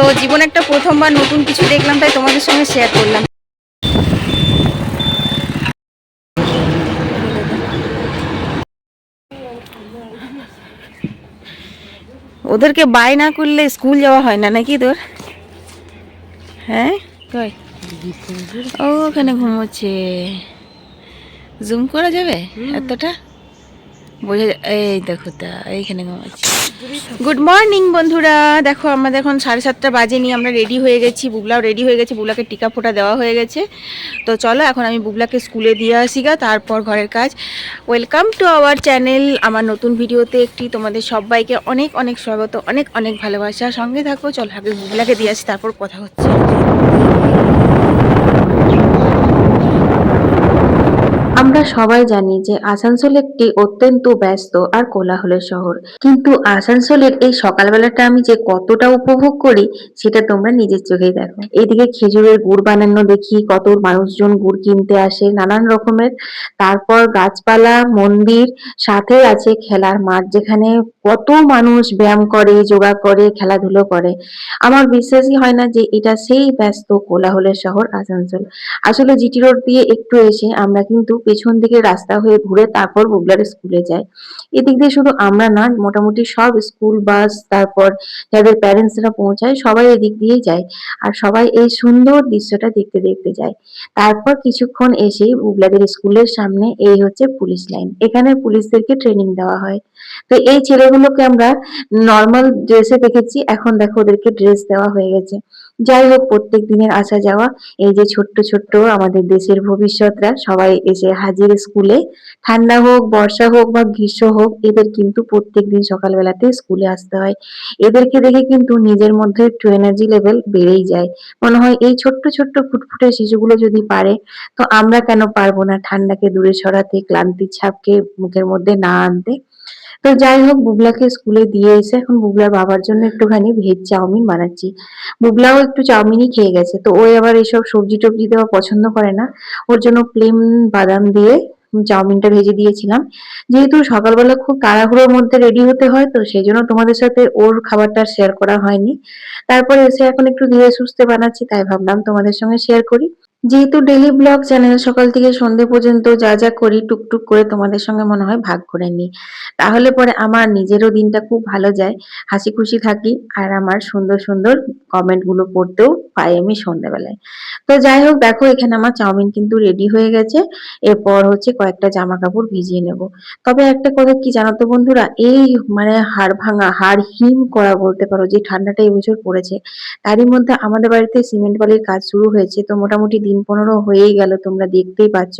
তো জীবনে একটা প্রথমবার নতুন কিছু দেখলাম তাই তোমাদের সঙ্গে শেয়ার করলাম। ওদেরকে বাই না করলে স্কুল যাওয়া হয় না নাকি তোর? হ্যাঁ? কই? ও ওখানে ঘুমোচ্ছে। জুম করা যাবে এতটা? বোঝা এই দেখো তা, এইখানে গুড মর্নিং বন্ধুরা। দেখো, আমাদের এখন সাড়ে সাতটা বাজে নিয়ে আমরা রেডি হয়ে গেছি, বুবলাও রেডি হয়ে গেছে, বুবলাকে টিকা ফোটা দেওয়া হয়ে গেছে। তো চলো, এখন আমি বুবলাকে স্কুলে দিয়ে আসি গা, তারপর ঘরের কাজ। ওয়েলকাম টু আওয়ার চ্যানেল আমার নতুন ভিডিওতে একটি তোমাদের সবাইকে অনেক অনেক স্বাগত, অনেক অনেক ভালোবাসা। সঙ্গে থাকো, চলো, আগে বুবলাকে দিয়ে আসি, তারপর কথা হচ্ছে। আমরা সবাই জানি যে আসানসোল একটি অত্যন্ত ব্যস্ত আর কোলাহলের শহর। কিন্তু আসানসোলের এই সকালবেলাটা আমি যে কতটা উপভোগ করি, সেটা তোমরা নিজের চোখেই দেখো। এইদিকে খেজুরের গুড় বানানো দেখি, কত মানুষজন গুড় কিনতে আসে, নানান রকমের। তারপর গাছপালা, মন্দির সাথে আছে খেলার মাঠ, যেখানে কত মানুষ ব্যায়াম করে, যোগা করে, খেলাধুলো করে। আমার বিশ্বাসই হয় না যে এটা সেই ব্যস্ত, কোলাহলের শহর আসানসোল। আসলে জিটি রোড দিয়ে একটু এসে আমরা কিন্তু পেছন দিকে রাস্তা হয়ে ঘুরে তারপর বুবলার স্কুলে যায়। এদিক দিয়ে শুধু আমরা না, মোটামুটি সব স্কুল বাস তারপর যাদের প্যারেন্টসরা পৌঁছায়, সবাই এদিক দিয়েই যায়। আর সবাই এই সুন্দর দৃশ্যটা দেখতে দেখতে যায়। তারপর কিছুক্ষণ এসেই বুবলাদের স্কুলের সামনে এই হচ্ছে পুলিশ লাইন এখানে পুলিশদেরকে ট্রেনিং দেওয়া হয়। তো এই ছেলেগুলোকে আমরা নর্মাল ড্রেসে দেখেছি, এখন দেখো ওদেরকে ড্রেস দেওয়া হয়ে গেছে। যাই হোক, প্রত্যেক দিনের আসা যাওয়া, এই যে ছোট্ট ছোট্ট আমাদের দেশের ভবিষ্যৎরা সবাই এসে হাজির স্কুলে। ঠান্ডা হোক, বর্ষা হোক বা গ্রীষ্ম হোক, এদের কিন্তু প্রত্যেক দিন সকালবেলাতে স্কুলে আসতে হয়। এদেরকে দেখে কিন্তু নিজের মধ্যে একটু এনার্জি লেভেল বেড়েই যায়। মনে হয় এই ছোট্ট ছোট্ট ফুটফুটে শিশুগুলো যদি পারে, তো আমরা কেন পারব না ঠান্ডাকে দূরে সরাতে, ক্লান্তির ছাপকে মুখের মধ্যে না আনতে? তো যাই হোক, বুবলাকে স্কুলে দিয়ে এসে এখন বুবলার বাবার জন্য একটুখানি ভেজ চাউমিন বানাচ্ছি। বুবলাও একটু চাউমিনই খেয়ে গেছে, তো ওই আবার এসব সবজি টবজি দেওয়া পছন্দ করে না। ওর জন্য প্লেন বাদাম দিয়ে চাউমিনটা ভেজে দিয়েছিলাম। যেহেতু সকালবেলা খুব তাড়াহুড়োর মধ্যে রেডি হতে হয়, তো সেই জন্য তোমাদের সাথে ওর খাবারটা শেয়ার করা হয়নি। তারপরে এসে এখন একটু ধীরে সুস্থে বানাচ্ছি, তাই ভাবলাম তোমাদের সঙ্গে শেয়ার করি। যেহেতু ডেলি ব্লগ চ্যানেল সকাল থেকে সন্ধে পর্যন্ত যা যা করি টুকটুক করে তোমাদের সঙ্গে মনে হয় ভাগ করে নিই। তাহলে পরে আমার নিজেরও দিনটা খুব ভালো যায়, হাসি খুশি থাকি আর আমার সুন্দর সুন্দর কমেন্টগুলো পড়তেও পাই আমি সন্ধ্যাবেলায়। তো যাই হোক, দেখো এখানে আমার চাউমিন কিন্তু রেডি হয়ে গেছে। এরপর হচ্ছে কয়েকটা জামা কাপড় ভিজিয়ে নেব। তবে একটা কথা কি জানো তো বন্ধুরা? এই মানে হাড় ভাঙা, হাড় হিম করা বলতে পারো, যে ঠান্ডাটা এই বছর পড়েছে, তারই মধ্যে আমাদের বাড়িতে সিমেন্ট বালির কাজ শুরু হয়েছে। তো মোটামুটি দিন পনেরো হয়েই গেল, তোমরা দেখতেই পাচ্ছ।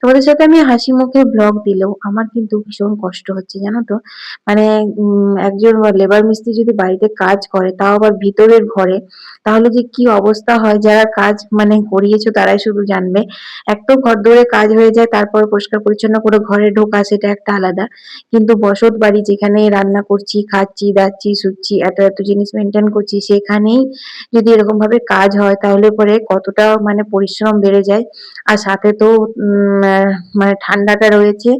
তোমাদের সাথে আমি হাসি মুখে ব্লগ দিলেও আমার কিন্তু ভীষণ কষ্ট হচ্ছে, জানো তো? মানে একজন লেবার মিস্ত্রি যদি বাড়িতে কাজ করে, তাও আবার ভিতরের ঘরে করে তাহলে যে কি অবস্থা হয়? যারা কাজ মানে করিয়েছো তারাই শুধু জানবে। এক তো ঘর দৌড়ে কাজ হয়ে যায়, তারপর পরিষ্কার পরিচ্ছন্ন করে ঘরে ঢোকা, সেটা একটা আলাদা। কিন্তু বসত বাড়ি যেখানে রান্না করছি, খাচ্ছি, দাচ্ছি, শুচ্ছি, এত এত জিনিস মেনটেন করছি, সেখানেই যদি এরকম ভাবে কাজ হয়, তাহলে পরে কতটা মানে পরিশ্রম বেড়ে যায়। আর সাথে তো মানে ঠান্ডাটা রয়েছে,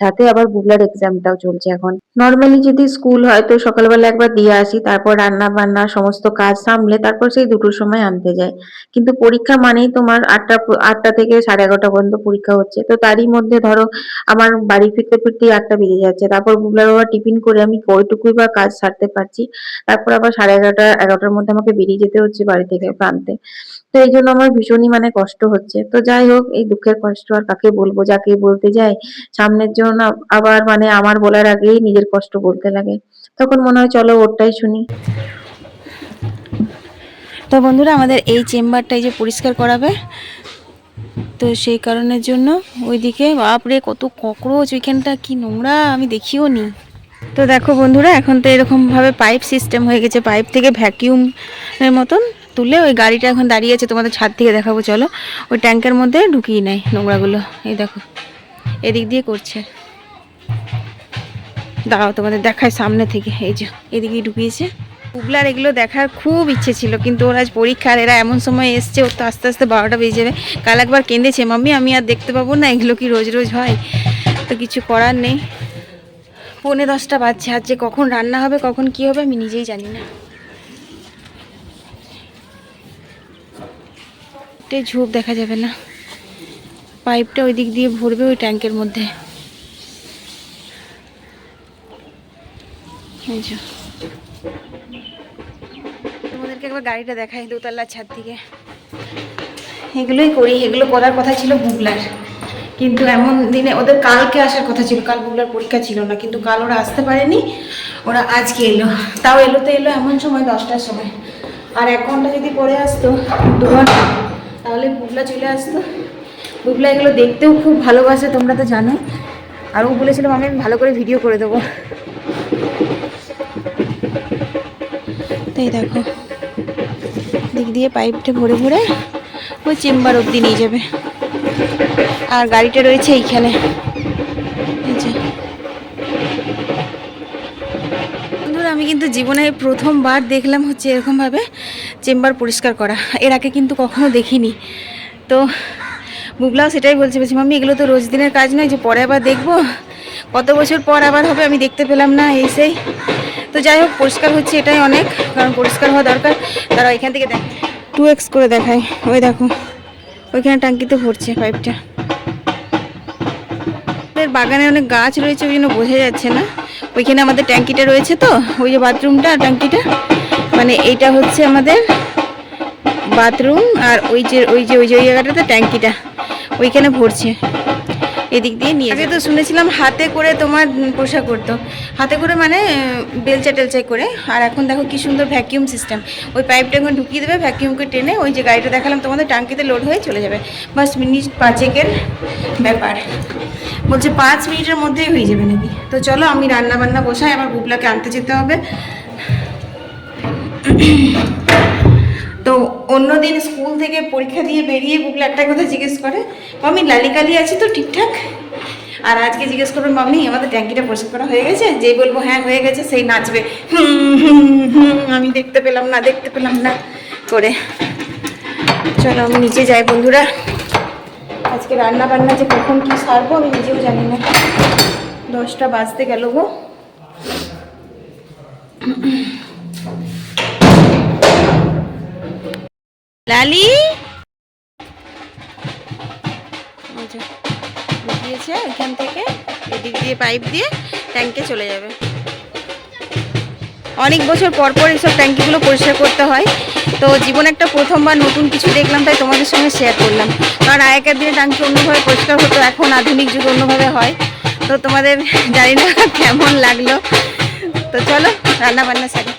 সাথে আবার বুবলার এক্সামটাও চলছে এখন। নর্মালি যদি স্কুল হয়, তো সকালবেলা একবার দিয়ে আসি, তারপর রান্না বান্না সমস্ত কাজ সামলে, তারপর সেই দুটোর সময় আনতে যায়। কিন্তু পরীক্ষা মানেই তোমার আটটা আটটা থেকে সাড়ে এগারোটা পর্যন্ত পরীক্ষা হচ্ছে। তো তারই মধ্যে ধরো আমার বাড়ি ফিরতে ফিরতেই আটটা বেজে যাচ্ছে। তারপর বুবলার বাবা টিফিন করে আমি ওইটুকুই বা কাজ সারতে পারছি। তারপর আবার সাড়ে এগারোটা, এগারোটার মধ্যে আমাকে বেরিয়ে যেতে হচ্ছে বাড়ি থেকে প্রান্তে। তো এই জন্য আমার ভীষণই মানে কষ্ট হচ্ছে। তো যাই হোক, এই দুঃখের কষ্ট আর কাকে বলব, যাকে বলতে যাই সামনের জন্য আবার মানে আমার বলার আগেই নিজের কষ্ট বলতে লাগে। তখন মনে হয়, চলো ওরটাই শুনি। তো বন্ধুরা, আমাদের এই চেম্বারটা এই যে পরিষ্কার করাবে, তো সেই কারণের জন্য ওইদিকে, বাপরে, কত ককরোচ, ওইখানটা কি নোংরা, আমি দেখিও নি। তো দেখো বন্ধুরা, এখন তো এরকমভাবে পাইপ সিস্টেম হয়ে গেছে, পাইপ থেকে ভ্যাকিউমের মতন তুলে ওই গাড়িটা এখন দাঁড়িয়ে আছে, তোমাদের ছাদ থেকে দেখাবো, চলো। ওই ট্যাঙ্কের মধ্যে ঢুকিয়ে নেয় নোংরাগুলো, এই দেখো, এদিক দিয়ে করছে। দাঁড়াও, তোমাদের দেখায় সামনে থেকে, এই যে, এদিকেই ঢুকিয়েছে। পুবলার এগুলো দেখার খুব ইচ্ছে ছিল, কিন্তু ওর আজ পরীক্ষার এরা এমন সময় এসছে, ওর তো আস্তে আস্তে বারোটা বেজে যাবে। কাল একবার কেঁদেছে, মাম্মি, আমি আর দেখতে পাবো না, এগুলো কি রোজ রোজ হয়? তো কিছু করার নেই। পৌনে দশটা বাজছে আর যে কখন রান্না হবে, কখন কি হবে, আমি নিজেই জানি না। ঝোপ দেখা যাবে না। পাইপটা ওই দিক দিয়ে ভরবে ওই ট্যাঙ্কের মধ্যে। এই। তোমাদেরকে একবার গাড়িটা দেখাই দোতলার ছাদ থেকে এগুলোই করি, এগুলো করার কথা ছিল বুগলার কিন্তু এমন দিনে ওদের কালকে আসার কথা ছিল, কাল বুগলার পরীক্ষা ছিল না, কিন্তু কাল ওরা আসতে পারেনি, ওরা আজকে এলো। তাও এলো তো এলো এমন সময়, দশটার সময়। আর এক ঘণ্টা যদি পরে আসতো, দু ঘণ্টা, তাহলে বুগলা চলে আসতো। বুগলা এগুলো দেখতেও খুব ভালোবাসে, তোমরা তো জানো আর ও বলেছিলাম আমি ভালো করে ভিডিও করে দেবো। তাই দেখো। দিক দিয়ে পাইপটা ভরে ভরে ওই চেম্বার অবধি নিয়ে যাবে। আর গাড়িটা রয়েছে এইখানে। আমি কিন্তু জীবনে প্রথমবার দেখলাম হচ্ছে এরকমভাবে চেম্বার পরিষ্কার করা। এর আগে কিন্তু কখনো দেখিনি। তো বুবলাও সেটাই বলছে, বলছি, মাম্মি, এগুলো তো রোজ দিনের কাজ নয়, যে পরে আবার দেখব। কত বছর পর আবার হবে আমি দেখতে পেলাম না এই সেই তো যাই হোক পরিষ্কার হচ্ছে এটাই অনেক কারণ পরিষ্কার হওয়া দরকার। তারা এখান থেকে দেখ। টু এক্স করে দেখায় ওই দেখো ওইখানে টাঙ্কিতে ভরছে পাইপটা। আমাদের বাগানে অনেক গাছ রয়েছে ওই জন্য বোঝা যাচ্ছে না। ওইখানে আমাদের ট্যাঙ্কিটা রয়েছে তো ওই যে বাথরুমটা ট্যাঙ্কিটা। মানে এইটা হচ্ছে আমাদের বাথরুম আর ওই যে ওই যে ওই যে ওই জায়গাটাতে ট্যাঙ্কিটা ওইখানে ভরছে। এদিক দিয়ে নিয়ে আগে তো শুনেছিলাম হাতে করে তোমার পোশাক করতো হাতে করে মানে বেলচা টেলচাই করে। আর এখন দেখো কি সুন্দর ভ্যাকিউম সিস্টেম ওই পাইপটা এখন ঢুকিয়ে দেবে ভ্যাকিউমকে টেনে ওই যে গাড়িটা দেখালাম তোমাদের টাঙ্কিতে লোড হয়ে চলে যাবে। বাস মিনিট পাঁচেকের ব্যাপার। বলছে পাঁচ মিনিটের মধ্যেই হয়ে যাবে নাকি? তো চলো আমি রান্না বান্না বসাই আমার বুবলাকে আনতে যেতে হবে। অন্যদিন স্কুল থেকে পরীক্ষা দিয়ে বেরিয়ে গুগলে একটা কথা জিজ্ঞেস করে মামি লালি কালি আছে তো ঠিকঠাক? আর আজকে জিজ্ঞেস করবে মামি আমাদের ট্যাঙ্কিটা পরিষ্কার করা হয়ে গেছে? যেই বলব হ্যাঁ হয়ে গেছে সেই নাচবে। আমি দেখতে পেলাম না, দেখতে পেলাম না। করে চলো, আমি নিচে যাই বন্ধুরা। আজকে রান্না বান্না যে কখন কি সারবো, আমি নিজেও জানি না। দশটা বাজতে গেল গো। লালি? ঢুকিয়েছে ওইখান থেকে, এদিক দিয়ে পাইপ দিয়ে ট্যাঙ্কে চলে যাবে। অনেক বছর পর পর এইসব ট্যাঙ্কিগুলো পরিষ্কার করতে হয়। তো জীবনে একটা প্রথমবার নতুন কিছু দেখলাম, তাই তোমাদের সঙ্গে শেয়ার করলাম। কারণ আগেকার দিনে ট্যাঙ্কি অন্যভাবে পরিষ্কার হতো, এখন আধুনিক যুগ অন্যভাবে হয়। তো তোমাদের জানি না কেমন লাগল। তো চলো, রান্না বান্না সারি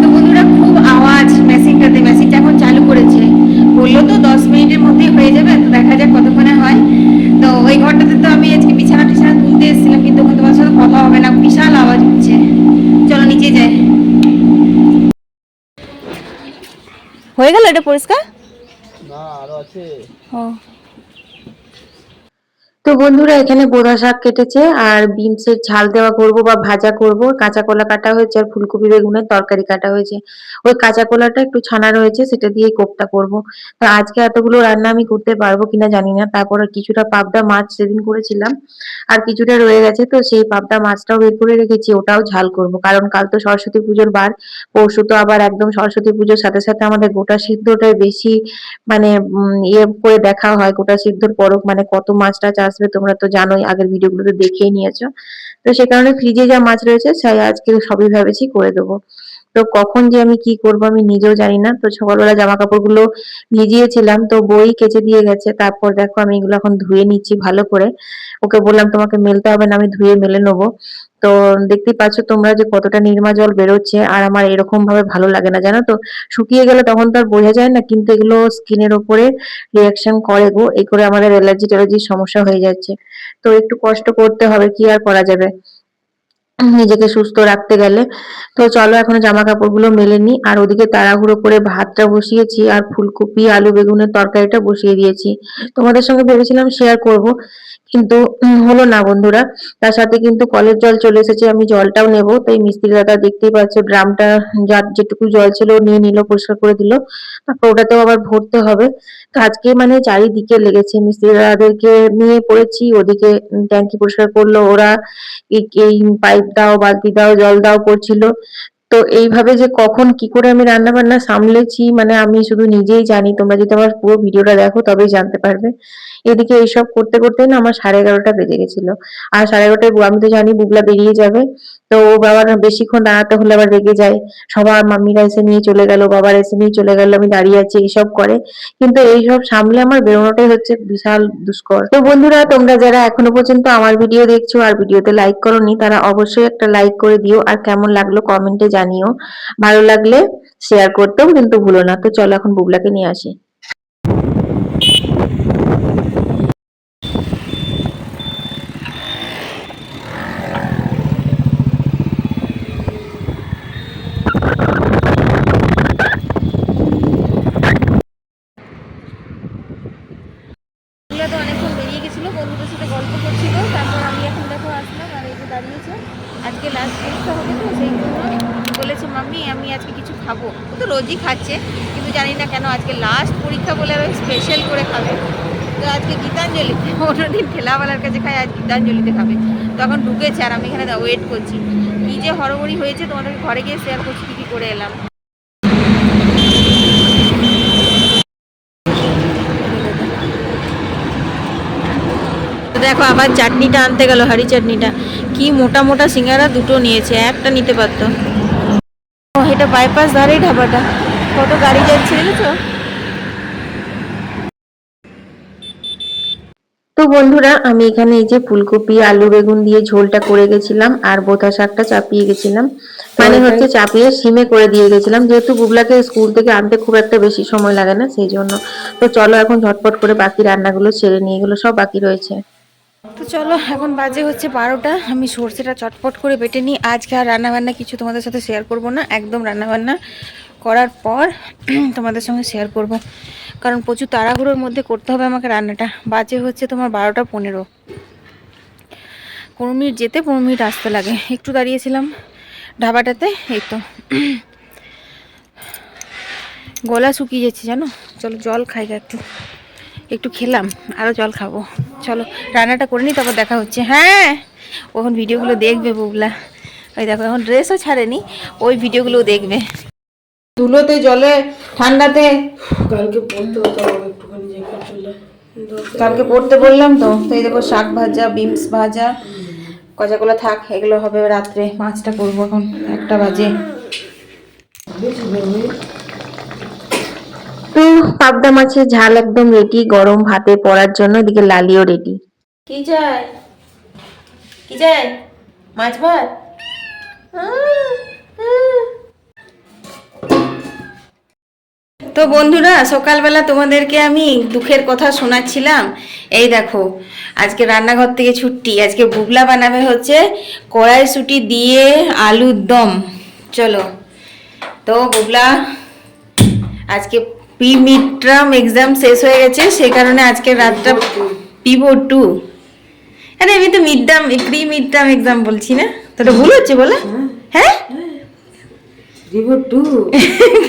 তো বন্ধুরা খুব আওয়াজ মেশিনটাতে মেশিনটা এখন চালু করেছে বলল তো দশ মিনিটের মধ্যেই হয়ে যাবে তো দেখা যাক কতক্ষণে হয় তো ওই ঘরটাতে তো আমি আজকে বিছানা টিছানা তুলতে এসেছিলাম কিন্তু ওখানে তোমার সাথে কথা হবে না বিশাল আওয়াজ হচ্ছে চলো নিচে যাই হয়ে গেল এটা পরিষ্কার না আরও আছে ও তো বন্ধুরা, এখানে বোধা শাক কেটেছে আর বিনসের ঝাল দেওয়া করব বা ভাজা করব। কাঁচা কলা কাটা হয়েছে আর ফুলকপি, বেগুনের তরকারি কাটা হয়েছে। ওই কাঁচা কলাটা একটু ছানা রয়েছে, সেটা দিয়ে কোপ্তা করব। তো আজকে এতগুলো রান্না আমি করতে পারব কিনা জানি না। তারপরে কিছুটা পাবদা মাছ সেদিন করেছিলাম, আর কিছুটা রয়ে গেছে। তো সেই পাবদা মাছটাও বের করে রেখেছি, ওটাও ঝাল করব। কারণ কাল তো সরস্বতী পুজোর বার, পরশু তো আবার একদম সরস্বতী পুজোর সাথে সাথে আমাদের গোটা সিদ্ধটাই বেশি মানে ইয়ে করে দেখা হয়। গোটা সিদ্ধর পরক মানে কত মাছ টাছ আসবে তোমরা তো জানোই, আগের ভিডিওগুলোতে দেখেই নিয়েছো। তো সে কারণে ফ্রিজে যা মাছ রয়েছে, সেই আজকে সবই ভেবেছি করে দেবো। তো কখন যে আমি কি করব আমি নিজেও জানি না। তো সকালবেলা জামা কাপড়গুলো ভিজিয়েছিলাম, তো বই কেচে দিয়ে গেছে। তারপর দেখো আমি এগুলো এখন ধুয়ে নিচ্ছি ভালো করে। ওকে বললাম, তোমাকে মেলতে হবে না, আমি ধুয়ে মেলে নেব। তো দেখতেই পাচ্ছ তোমরা যে কতটা নির্মা জল বেরোচ্ছে আর আমার এরকম ভাবে ভালো লাগে না, জানো তো? শুকিয়ে গেলে তখন তো আর বোঝা যায় না, কিন্তু এগুলো স্কিনের ওপরে রিয়াকশন করে গো, এই করে আমাদের অ্যালার্জি ট্যালার্জির সমস্যা হয়ে যাচ্ছে। তো একটু কষ্ট করতে হবে, কি আর করা যাবে? নিজেকে সুস্থ রাখতে গেলে। তো চলো এখন জামা কাপড়গুলো মেলে নি। আর ওদিকে তাড়াহুড়ো করে ভাতটা বসিয়েছি আর ফুলকপি, আলু, বেগুনের তরকারিটা বসিয়ে দিয়েছি। তোমাদের সঙ্গে ভেবেছিলাম শেয়ার করব, কিন্তু হলো না বন্ধুরা। তার সাথে কিন্তু কলের জল চলে এসেছে, আমি জলটাও নেব। তাই মিস্ত্রি দাদা দেখতেই পাচ্ছ ড্রামটা যার যেটুকু জল ছিল নিয়ে নিল, পরিষ্কার করে দিল। তারপর ওটাতেও আবার ভরতে হবে। তো আজকে মানে চারিদিকে লেগেছে। মিস্ত্রি দাদাদেরকে নিয়ে পড়েছি, ওদিকে ট্যাঙ্কি পরিষ্কার করল ওরা। এই এই পাইপ দাও, বালতি দাও, জল দাও করছিল। তো এইভাবে যে কখন কি করে আমি রান্না বান্না সামলেছি মানে আমি শুধু নিজেই জানি। তোমরা যদি আমার পুরো ভিডিওটা দেখো, তবেই জানতে পারবে। এদিকে এইসব করতে করতে না আমার সাড়ে এগারোটা বেজে গেছিল। আর সাড়ে এগারোটায় আমি তো জানি বুবলা বেরিয়ে যাবে। তো ও বাবার বেশিক্ষণ দাঁড়াতে হলে আবার রেগে যায়। সবার মাম্মিরা এসে নিয়ে চলে গেল, বাবার এসে নিয়ে চলে গেল, আমি দাঁড়িয়ে আছি এইসব করে। কিন্তু এইসব সামলে আমার বেরোনোটাই হচ্ছে বিশাল দুষ্কর। তো বন্ধুরা, তোমরা যারা এখনও পর্যন্ত আমার ভিডিও দেখছ আর ভিডিওতে লাইক করোনি, তারা অবশ্যই একটা লাইক করে দিও আর কেমন লাগল কমেন্টে জানিও। ভালো লাগলে শেয়ার করতেও কিন্তু ভুলো না। তো চলো এখন বুবলাকে নিয়ে আসি এগুলো তো অনেকক্ষণ বেরিয়ে গেছিল বন্ধুদের সাথে গল্প করছিল তারপর আমি এখন দেখো আসলাম আর এই যে দাঁড়িয়েছে আজকে লাস্ট পরীক্ষা হবে তো সেই জন্য বলেছে মাম্মি আমি আজকে কিছু খাব ও তো রোজই খাচ্ছে কিন্তু জানি না কেন আজকে লাস্ট পরীক্ষা বলে আরও স্পেশাল করে খাবে তো আজকে গীতাঞ্জলিতে অন্যদিন ঠেলাওয়ালার কাছে খায় আজ গীতাঞ্জলিতে খাবে। তখন ঢুকেছে আর আমি এখানে ওয়েট করছি। কী যে হরবড়ি হয়েছে, তোমাদের ঘরে গিয়ে শেয়ার করছি, কী করে এলাম। দেখো, আবার চাটনিটা আনতে গেল, হাড়ি চাটনিটা। কি মোটা মোটা সিঙ্গারা দুটো নিয়েছে, একটা নিতে পারতো। এটা বাইপাস ধারেই ঢাবাটা। কত গাড়ি যাচ্ছে, দেখেছ? তো বন্ধুরা আমি এখানে এই যে ফুলকপি আলু বেগুন দিয়ে ঝোলটা করে গেছিলাম আর বোথা শাকটা চাপিয়ে গেছিলাম। মানে হচ্ছে চাপিয়ে সিমে করে দিয়ে গেছিলাম। যেহেতু বুবলাকে স্কুল থেকে আনতে খুব একটা বেশি সময় লাগে না সেই জন্য। তো চলো এখন ঝটপট করে বাকি রান্নাগুলো ছেড়ে নিয়ে গেলো সব বাকি রয়েছে। তো চলো এখন বাজে হচ্ছে বারোটা। আমি সর্ষেটা চটপট করে বেটে নিই। আজকে আর রান্নাবান্না কিছু তোমাদের সাথে শেয়ার করব না একদম রান্নাবান্না করার পর তোমাদের সঙ্গে শেয়ার করব। কারণ প্রচুর তাড়াহুড়োর মধ্যে করতে হবে আমাকে রান্নাটা। বাজে হচ্ছে তোমার বারোটা পনেরো। পনেরো মিনিট যেতে, পনেরো মিনিট আসতে লাগে। একটু দাঁড়িয়েছিলাম ঢাবাটাতে, এই তো। গলা শুকিয়ে যাচ্ছে, জানো? চলো জল খাই একটু। একটু খেলাম আরও জল খাব। চলো রান্নাটা করে নিই, তারপর দেখা হচ্ছে। হ্যাঁ ওখন ভিডিওগুলো দেখবে বুবলা। ওই দেখো, এখন ড্রেসও ছাড়েনি, ওই ভিডিওগুলো দেখবে। ধুলোতে জলে ঠান্ডাতে। কালকে পড়তে হতো একটুখানি জ্যাকেট চলে কালকে পড়তে বললাম তো তো এই দেখো শাক ভাজা বিমস ভাজা কজাগুলো থাক এগুলো হবে রাত্রে মাছটা করব এখন একটা বাজে। তো পাবদা মাছের ঝাল একদম রেডি গরম ভাতে পড়ার জন্য এদিকে লালিও রেডি। কি চাই কি চাই মাছ ভাত? তো বন্ধুরা সকালবেলা তোমাদেরকে আমি দুঃখের কথা শোনাচ্ছিলাম। এই দেখো আজকে রান্নাঘর থেকে ছুটি আজকে বুবলা বানাবে হচ্ছে কড়াইশুটি দিয়ে আলুর দম। চলো তো বুবলা আজকে প্রি মিড টার্ম এক্সাম শেষ হয়ে গেছে সেই কারণে আজকে রাতটা পিভো টু আরে আমি তো mid term pre mid term exam বলছি না? তোটা ভুল হচ্ছে বলে? হ্যাঁ। রিভো টু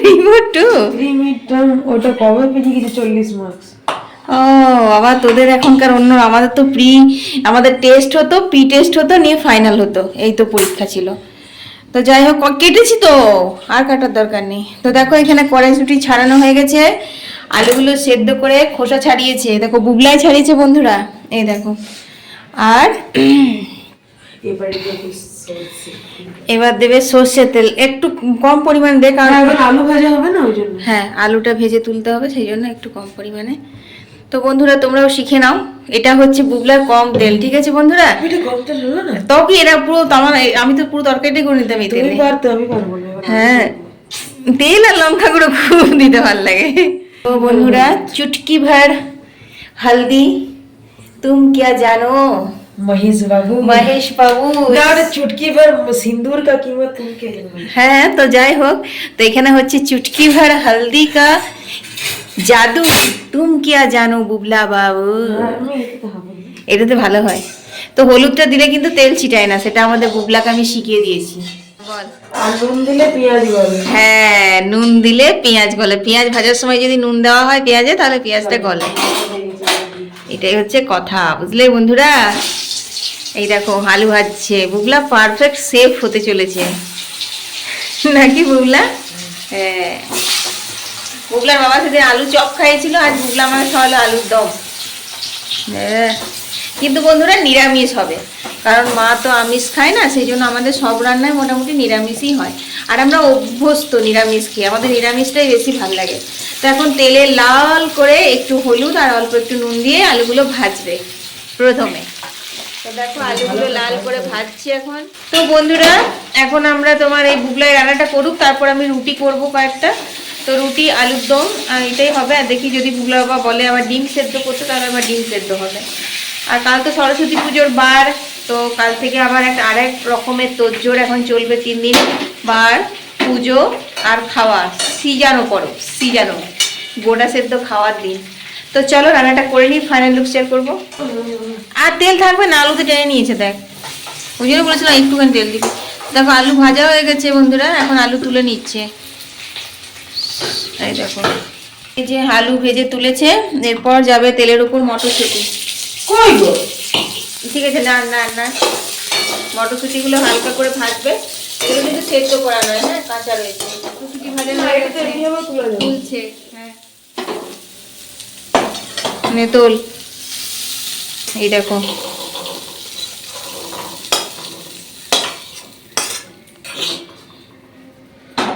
পিভো টু ওটা কবে পেরিয়ে গেছে চল্লিশ মার্কস ও আবার তোদের এখনকার অন্য আমাদের তো প্রি আমাদের টেস্ট হতো প্রি টেস্ট হতো নিয়ে ফাইনাল হতো। এই তো পরীক্ষা ছিল। তো যাই হোক কেটেছি তো আর কাটার দরকার নেই। তো দেখো এখানে কড়াইশুটি ছাড়ানো হয়ে গেছে। আলুগুলো সেদ্ধ করে খোসা ছাড়িয়েছে। দেখো বুগলাই ছাড়িয়েছে বন্ধুরা। এই দেখো। আর এবারে। এবার দেবে সর্ষের তেল। একটু কম পরিমাণে দে কারণ আলু ভাজা হবে না ওই জন্য? হ্যাঁ আলুটা ভেজে তুলতে হবে সেই জন্য একটু কম পরিমাণে। তো বন্ধুরা তোমরাও শিখে নাও। এটা হচ্ছে বুবলার কম তেল ঠিক আছে বন্ধুরা? তো কি এটা পুরো আমার আমি তো পুরো তরকারিটাই করে নিতাম এই তেলে। হ্যাঁ তেল আর লঙ্কা গুঁড়ো খুব দিতে ভালো লাগে। তো বন্ধুরা চুটকি ভর হলদি তুম কিয়া জানো? महेश बाबू মহেশ বাবু यार चुटकी भर सिंदूर का कीमत तुम के जानते হ্যাঁ তো যাই হোক তো এখানে হচ্ছে চুটকি ভর হলদি কা জাদু তুম কিয়া জানো বুবলা বাবু আমি এটা হবে না। এটাতে ভালো হয় তো হলুদটা দিলে কিন্তু তেল ছিটায় না সেটা আমাদের বুবলাকে আমি শিখিয়ে দিয়েছি বল আর নুন দিলে পেঁয়াজ গলে হ্যাঁ নুন দিলে পেঁয়াজ গলে পেঁয়াজ ভাজার সময় যদি নুন দেওয়া হয় পেঁয়াজে তাহলে পেঁয়াজটা গলে এটাই হচ্ছে কথা, বুঝলে বন্ধুরা? এই দেখো, আলু ভাজছে। বুগলা পারফেক্ট সেফ হতে চলেছে। নাকি বুগলা হ্যাঁ। বুগলার বাবা সেদিন আলু চপ খাইয়েছিল, আজ বুগলা আমাকে খাওয়ালো আলুর দম। হ্যাঁ। কিন্তু বন্ধুরা নিরামিষ হবে। কারণ মা তো আমিষ খায় না, সেই জন্য আমাদের সব রান্নায় মোটামুটি নিরামিষই হয়। আর আমরা অভ্যস্ত নিরামিষ খেয়ে আমাদের নিরামিষটাই বেশি ভালো লাগে। তো এখন তেলে লাল করে একটু হলুদ আর অল্প একটু নুন দিয়ে আলুগুলো ভাজবে প্রথমে। দেখো আলুগুলো লাল করে ভাজছি এখন। তো বন্ধুরা, এখন আমরা তোমার এই বুগলাই রান্নাটা করুক, তারপর আমি রুটি করব কয়েকটা। তো রুটি, আলুর দম এটাই হবে। আর দেখি যদি বুগলা বাবা বলে আবার ডিম সেদ্ধ করতে, তাহলে আবার ডিম সেদ্ধ হবে। আর কাল তো সরস্বতী পুজোর বার, তো কাল থেকে আবার একটা আরেক রকমের তোজ্জোর এখন চলবে তিন দিন, বার, পুজো আর খাওয়া, সিজানো পরব, সিজানো, গোটা সেদ্ধ খাওয়ার দিন। তো চলো রান্নাটা করে নিই ফাইনাল লুক শেয়ার করব। আর তেল থাকবে না, আলুতে টেনে নিয়েছে, দেখ। ওই জন্য বলেছিলাম একটুখানি তেল দিবি। দেখো, আলু ভাজা হয়ে গেছে বন্ধুরা, এখন আলু তুলে নিচ্ছে। এই দেখো, এই যে আলু ভেজে তুলেছে, এরপর যাবে তেলের উপর মটরশুঁটি। কই গো ঠিক আছে না না না মটরশুঁটিগুলো হালকা করে ভাজবে। এগুলো কিন্তু সেদ্ধ করা নয় হ্যাঁ? কাঁচা রয়েছে। মটরশুঁটি ভাজা তুলছে হ্যাঁ। তোল। এই দেখো।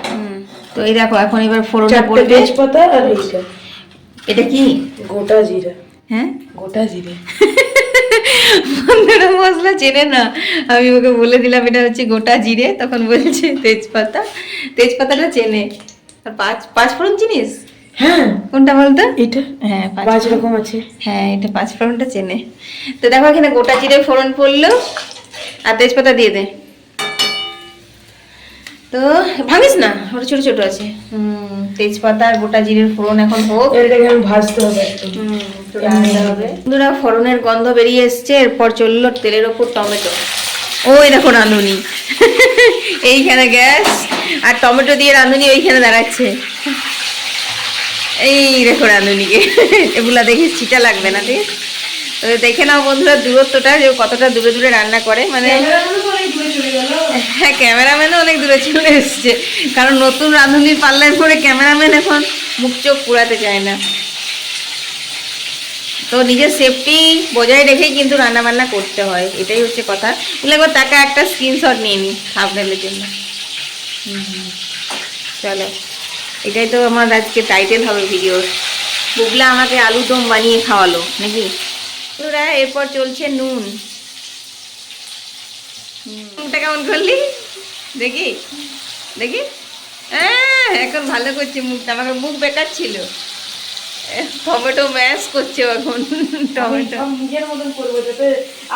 হুম, তো এই দেখো এখন এবার ফোড়নটা পড়বে। তেজপাতা আর এইটা। এটা কি? গোটা জিরা। হ্যাঁ? গোটা জিরে। বন্ধুরা মশলা চেনে না। আমি ওকে বলে দিলাম এটা হচ্ছে গোটা জিরে। তখন বলছে তেজপাতা। তেজপাতাটা চেনে। আর পাঁচ পাঁচ ফোড়ন চিনিস হ্যাঁ। কোনটা বলতো? এটা। হ্যাঁ পাঁচ পাঁচ রকম আছে। হ্যাঁ এটা পাঁচ ফোড়নটা চেনে। তো দেখো এখানে গোটা জিরে ফোড়ন পড়ল। আর তেজপাতা দিয়ে দে। তো ভাঙিস না? ওটা ছোট ছোট আছে। হুম তেজপাতা আর গোটা জিরের ফোড়ন এখন হোক। এটাকে আমি ভাজতে হবে। বন্ধুরা ফোড়নের গন্ধ বেরিয়ে এসছে এরপর চলল তেলের ওপর টমেটো। ও এরকম রাঁধুনি। এইখানে গ্যাস আর টমেটো দিয়ে রাঁধুনি ওইখানে দাঁড়াচ্ছে। এই দেখো রাঁধুনিকে। এগুলা দেখে চিটা লাগবে না ঠিক? আছে তো দেখে নাও বন্ধুরা দূরত্বটা যে কতটা দূরে দূরে রান্না করে। মানে হ্যাঁ ক্যামেরাম্যানও অনেক দূরে চলে এসছে। কারণ নতুন রাঁধুনির পাল্লায় পরে ক্যামেরাম্যান এখন মুখ চোখ পুরাতে চায় না। তো নিজের সেফটি বজায় রেখেই কিন্তু রান্না বান্না করতে হয়, এটাই হচ্ছে কথা। বলে একবার তাকে একটা স্ক্রিনশট নিয়ে নিই থাপনেলের জন্য। চলো, এটাই তো আমার আজকে টাইটেল হবে ভিডিওর বুবলা আমাকে আলু দম বানিয়ে খাওয়ালো, নাকি? বন্ধুরা, এরপর চলছে নুন। হুম, নুনটা কেমন করলি? দেখি দেখি। হ্যাঁ এখন ভালো করছে মুখটা আমাকে মুখ বেকার ছিল। টমেটো ম্যাশ করছে এখন টমেটো। নিজের মতন করব যাতে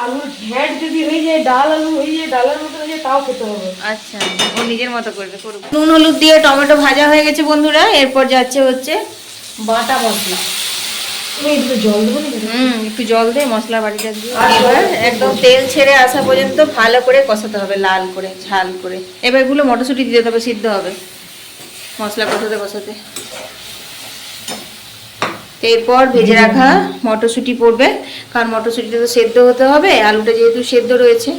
আলুর ঘ্যাট যদি হয়ে যায় ডাল আলু হয়ে যায় ডালের মতন হয়ে যায় তাও খেতে হবে। আচ্ছা ও নিজের মতো করবে করবে নুন হলুদ দিয়ে টমেটো ভাজা হয়ে গেছে বন্ধুরা এরপর যাচ্ছে হচ্ছে বাটা মশলা। একটু জল দেবো হুম একটু জল দিয়ে মশলা দিয়ে। এবার একদম তেল ছেড়ে আসা পর্যন্ত ভালো করে কষাতে হবে লাল করে ঝাল করে। এবার এগুলো মটরশুঁটি দিতে হবে সিদ্ধ হবে। মশলা কষাতে কষাতে। এরপর ভেজে রাখা মটরশুঁটি পড়বে কারণ মটরশুঁটিটা তো সেদ্ধ হতে হবে আলুটা যেহেতু সেদ্ধ রয়েছে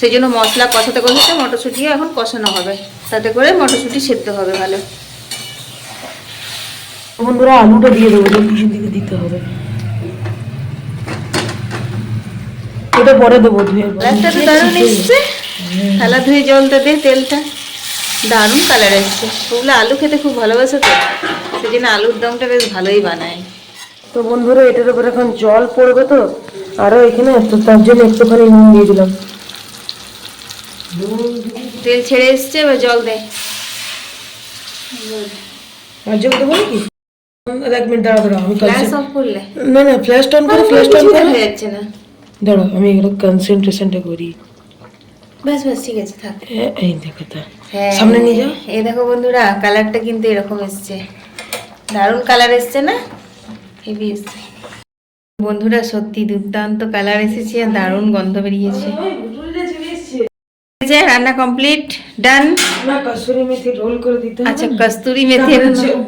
সেই জন্য মশলা কষাতে কষাতে মটরশুঁটিও এখন কষানো হবে। তাতে করে মটরশুঁটি সেদ্ধ হবে ভালো। বন্ধুরা আলুটা দিয়ে দেবো পিছন দিকে দিতে হবে। এটা পরে দেবো ধুয়ে দারুণ এসছে। থালা ধুয়ে জলটা দে তেলটা। দারুণ কালার এসছে। ওগুলো আলু খেতে খুব ভালোবাসে তো। সেই জন্য আলুর দমটা বেশ ভালোই বানায়। তো বন্ধুরা এটার উপর এখন জল পড়বে তো। আরও এখানে তো তার জন্য একটুখানি নুন দিয়ে দিলাম। তেল ছেড়ে এসছে এবার জল দে। আর জল দেবো নাকি? এক মিনিট দাঁড়া দাঁড়া আমি concent- অফ করলে। না না ফ্ল্যাশ অন করে ফ্ল্যাশ অন করে। হয়ে যাচ্ছে না। আমি এগুলো কনসেন্ট্রেশনটা করি। ব্যাস ব্যাস ঠিক আছে থাক। এই দেখো তা। হ্যাঁ সামনে নিয়ে যাও। এই দেখো বন্ধুরা কালারটা কিন্তু এরকম এসছে। দারুণ কালার এসছে না? হেভি এসছে। বন্ধুরা সত্যি দুর্দান্ত কালার এসেছে আর দারুণ গন্ধ বেরিয়েছে। যে রান্না কমপ্লিট ডান না মেথি রোল করে দিতে হবে। আচ্ছা কস্তুরি মেথি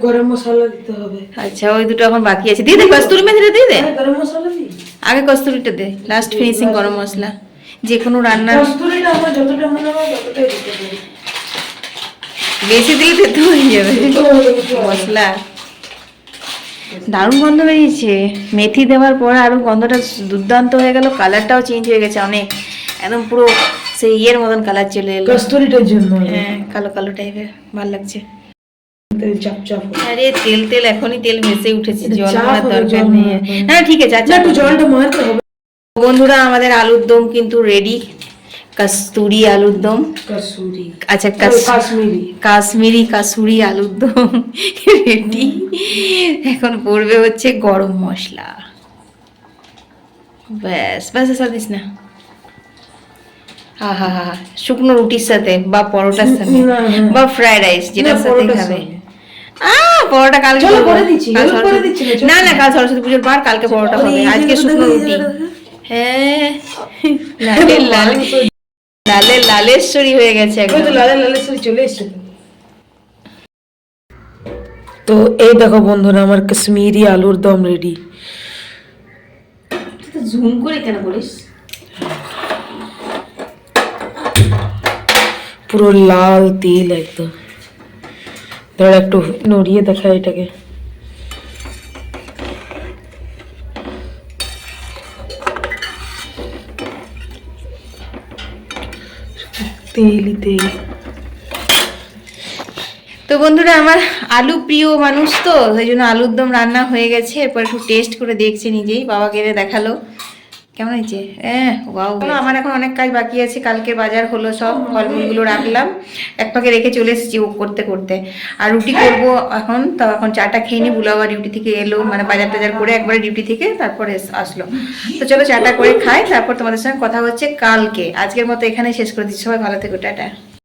গরম মশলা দিতে হবে। আচ্ছা ওই দুটো এখন বাকি আছে। দিয়ে দে কস্তুরি মেথিটা দিয়ে দে। হ্যাঁ, গরম মশলা দিই। আগে কস্তুরিটা দে লাস্ট ফিনিশিং গরম মশলা। যে কোনো রান্নার কস্তুরিটা আমার যতটা মনে হয় ততটাই দিতে বেশি দিলে তেতো হয়ে যাবে। মশলা। দারুণ গন্ধ বেরিয়েছে। মেথি দেওয়ার পর আরও গন্ধটা দুর্দান্ত হয়ে গেল কালারটাও চেঞ্জ হয়ে গেছে অনেক। একদম পুরো সেই ইয়ের মতন কালার চলে এলো। কস্তুরিটার জন্য। হ্যাঁ কালো কালো টাইপের ভালো লাগছে। আরে তেল তেল এখনই তেল ভেসে উঠেছে জল মারার দরকার নেই। না ঠিক আছে আচ্ছা। একটু জলটা মারতে হবে। বন্ধুরা আমাদের আলুর দম কিন্তু রেডি কস্তুরি আলুর দম। কসুরি আচ্ছা কাশ্মীরি। কাশ্মীরি কাসুরি আলুর দম রেডি এখন পড়বে হচ্ছে গরম মশলা। ব্যাস ব্যাস আর দিস না। হা হা হা হা। শুকনো রুটির সাথে বা পরোটার সাথে। বা ফ্রাইড রাইস যেটার সাথে খাবে। আহ পরোটা কালকে চলো করে দিচ্ছি, না, না কাল সরস্বতী পুজোর বার কালকে পরোটা হবে। আজকে শুকনো রুটি। হ্যাঁ। লালে লালে লালে লালেশ্বরী হয়ে গেছে একদম তো লালে লালে সরি চলে এসছে। তো। তো এই দেখো বন্ধুরা আমার কাশ্মীরি আলুর দম রেডি ঝুম করে কেন করিস? পুরো লাল তেল একদম। ধর একটু নড়িয়ে দেখা এটাকে। তেলই তেল। তো বন্ধুরা, আমার আলু প্রিয় মানুষ তো, সেই জন্য আলুর দম রান্না হয়ে গেছে। এরপর একটু টেস্ট করে দেখছি নিজেই। বাবাকে দেখাল। কেমন হয়েছে? হ্যাঁ ও আমার এখন অনেক কাজ বাকি আছে কালকে বাজার হলো সব ফলমূলগুলো রাখলাম। এক পাকে রেখে চলে এসেছি ও করতে করতে। আর রুটি করব এখন তো এখন চাটা খেয়ে নি বুলাবা ডিউটি থেকে এলো মানে বাজার টাজার করে একবারে ডিউটি থেকে তারপরে আসলো। তো চলো চাটা করে খাই তারপর তোমাদের সঙ্গে কথা হচ্ছে কালকে। আজকের মতো এখানে শেষ করে দিচ্ছি। সবাই ভালো থেকো টাটা।